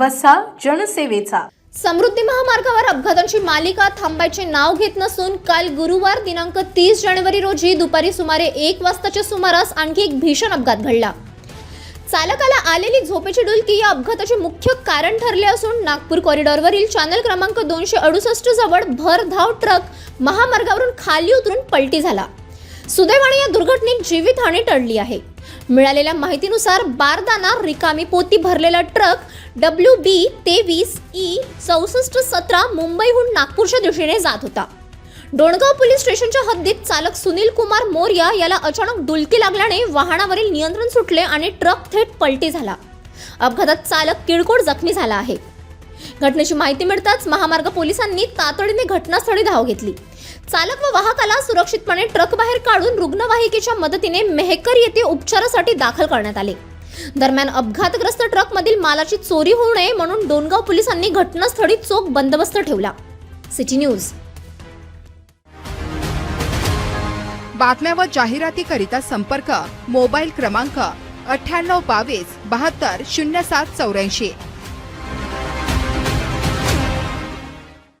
वसा जनसेवेचा. समृद्धी महामार्गावर अपघातांची मालिका थांबायचे नाव घेत नसून काल गुरुवार दिनांक तीस जानेवारी रोजी दुपारी सुमारे एक वाजताच्या सुमारास आणखी एक भीषण अपघात घडला. चालकाला आलेली झोपेची डुलकी या अपघाताचे मुख्य कारण ठरले असून नागपूर कॉरिडॉरवरील चॅनल क्रमांक दोनशे अडुसष्ट जवळ भरधाव ट्रक महामार्गावरून खाली उतरून पलटी झाला. सुदैवाने या दुर्घटनेत जीवितहानी टळली आहे. मिळालेल्या माहितीनुसार बारदाना रिकामी पोती भरलेला ट्रक डब्ल्यू बी तेवीस ई चौसष्ट सतरा मुंबईहून नागपूरच्या दिशेने जात होता. डोणगाव पोलीस स्टेशनच्या हद्दीत चालक सुनील कुमार मोर्या याला अचानक डुलकी लागल्याने वाहनावरील नियंत्रण सुटले आणि ट्रक थेट पलटी झाला. अपघातात चालक किरकोळ जखमी झाला आहे. घटनेची माहिती मिळताच महामार्ग पोलिसांनी तातडीने घटनास्थळी धाव घेतली. चालक व वाहकाला सुरक्षितपणे ट्रक बाहेर काढून रुग्णवाहिकेच्या मदतीने मेहकर येथे उपचारासाठी दाखल करण्यात आले. दरम्यान अपघातग्रस्त ट्रकमधील मालाची चोरी होऊ नये म्हणून डोनगाव पोलिसांनी घटनास्थळी चोख बंदोबस्त ठेवला. City News. बातम्या व जाहिरातीकरिता संपर्क मोबाईल क्रमांक अठ्ठ्याण्णव बावीस बहात्तर शून्य सात चौऱ्याऐंशी.